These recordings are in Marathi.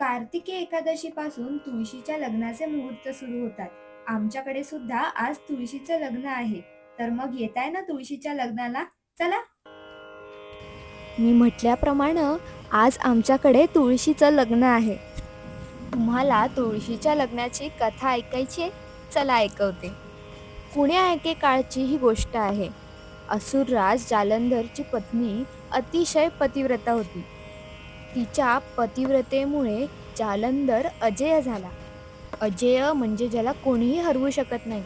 कार्तिकी एकादशी पासून तुळशीच्या लग्नाचे मुहूर्त सुरू होतात. आमच्याकडे सुद्धा आज तुळशीचं लग्न आहे. तर मग येताय ना तुळशीच्या लग्नाला? चला. मी म्हटल्याप्रमाणे आज आमच्याकडे तुळशीचं लग्न आहे. तुम्हाला तुळशीच्या लग्नाची कथा ऐकायची चला ऐकवते. पुण्या एकेकाळची ही गोष्ट आहे. असुरराज जालंधरची पत्नी अतिशय पतिव्रता होती. तिच्या पतिव्रतेमुळे जालंधर अजेय झाला. अजेय म्हणजे ज्याला कोणीही हरवू शकत नाही.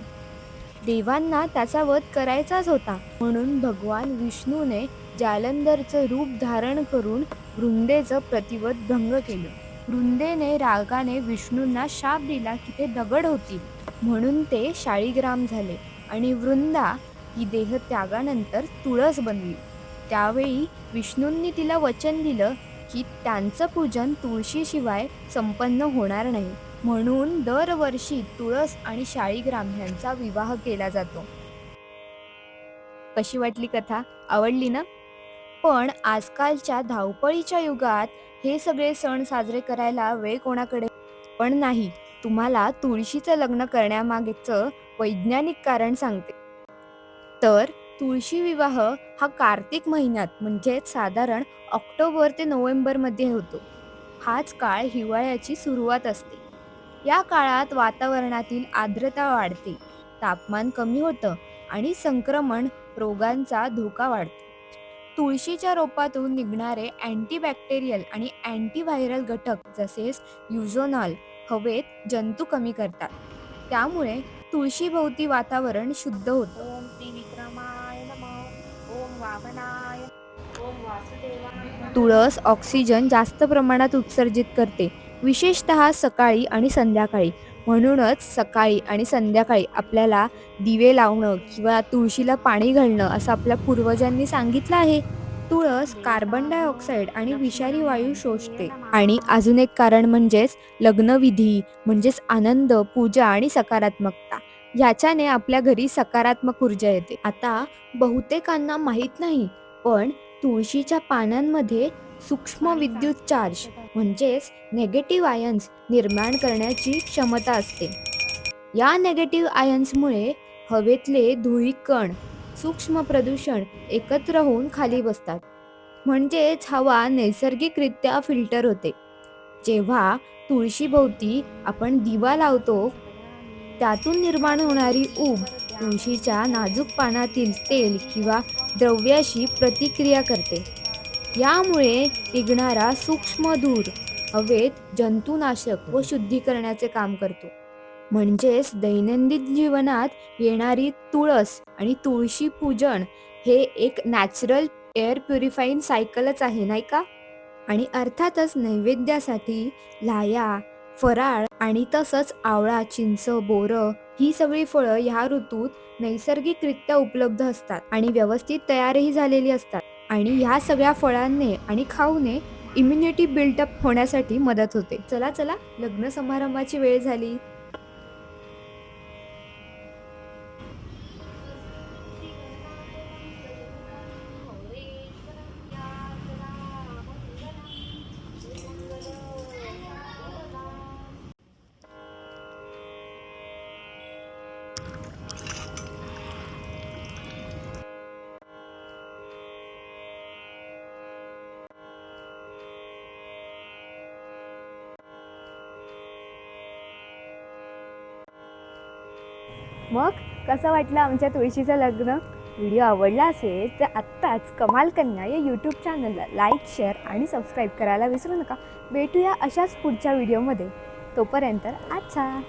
देवांना त्याचा वध करायचाच होता. म्हणून भगवान विष्णूने जालंधरचं रूप धारण करून वृंदेचं प्रतिवत भंग केलं. वृंदेने रागाने विष्णूंना शाप दिला की ते दगड होतील. म्हणून ते शाळीग्राम झाले आणि वृंदा ही देह त्यागानंतर तुळस बनली. त्यावेळी विष्णूंनी तिला वचन दिलं की त्यांचं पूजन तुळशीशिवाय संपन्न होणार नाही. म्हणून दरवर्षी तुळस आणि शाळीग्राम यांचा विवाह केला जातो. कशी वाटली कथा? आवडली ना? पण आजकालच्या धावपळीच्या युगात हे सगळे सण साजरे करायला वेळ कोणाकडे? पण नाही तुम्हाला तुळशीचं लग्न करण्यामागेचं वैज्ञानिक कारण सांगते. तर तुळशी विवाह हा कार्तिक महिन्यात म्हणजेच साधारण ऑक्टोबर ते नोव्हेंबरमध्ये होतो. हाच काळ हिवाळ्याची सुरुवात असते. या काळात वातावरणातील आर्द्रता वाढते तापमान कमी होतं आणि संक्रमण रोगांचा धोका वाढतो. तुळशीच्या रोपातून निघणारे अँटीबॅक्टेरियल आणि अँटीव्हायरल घटक जसेच युझोनॉल हवेत जंतू कमी करतात. त्यामुळे तुळशीभोवती वातावरण शुद्ध होतं. तुळस ऑक्सिजन जास्त प्रमाणात उत्सर्जित करते विशेषतः सकाळी आणि संध्याकाळी. म्हणूनच सकाळी आणि संध्याकाळी आपल्याला दिवे लावणं किंवा तुळशीला पाणी घालणं असं आपल्या पूर्वजांनी सांगितलं आहे. तुळस कार्बन डायऑक्साईड आणि विषारी वायू शोषते. आणि अजून एक कारण म्हणजेच लग्नविधी म्हणजेच आनंद पूजा आणि सकारात्मकता. याच्याने आपल्या घरी सकारात्मक ऊर्जा येते. आता बहुतेकांना माहीत नाही पण तुळशीच्या पानांमध्ये सूक्ष्म विद्युत चार्ज म्हणजेच नेगेटिव्ह आयन्स निर्माण करण्याची क्षमता असते. या नेगेटिव्ह आयन्समुळे हवेतले धुळी कण सूक्ष्म प्रदूषण एकत्र होऊन खाली बसतात. म्हणजेच हवा नैसर्गिकरित्या फिल्टर होते. जेव्हा तुळशीभोवती आपण दिवा लावतो त्यातून निर्माण होणारी ऊब तुळशीच्या नाजूक पानातील तेल किंवा द्रव्याशी प्रतिक्रिया करते. यामुळे निघणारा सूक्ष्म धूर हवेत जंतुनाशक व शुद्धीकरणाचे काम करतो. म्हणजेच दैनंदिन जीवनात येणारी तुळस आणि तुळशी पूजन हे एक नॅचरल एअर प्युरिफाईंग सायकलच आहे नाही का? आणि अर्थातच नैवेद्यासाठी लाया फराळ आणि तसंच आवळा चिंच बोरं ही सगळी फळं ह्या ऋतूत नैसर्गिकरित्या उपलब्ध असतात आणि व्यवस्थित तयारही झालेली असतात. आणि ह्या सगळ्या फळांनी आणि खाऊने इम्युनिटी बिल्टअप होण्यासाठी मदत होते. चला चला लग्न समारंभाची वेळ झाली. मग कसं वाटलं आमच्या तुळशीचं लग्न? व्हिडिओ आवडला असेल तर आत्ताच कमाल कन्या या यूट्यूब चॅनलला लाईक शेअर आणि सबस्क्राईब करायला विसरू नका. भेटूया अशाच पुढच्या व्हिडिओमध्ये तोपर्यंत अच्छा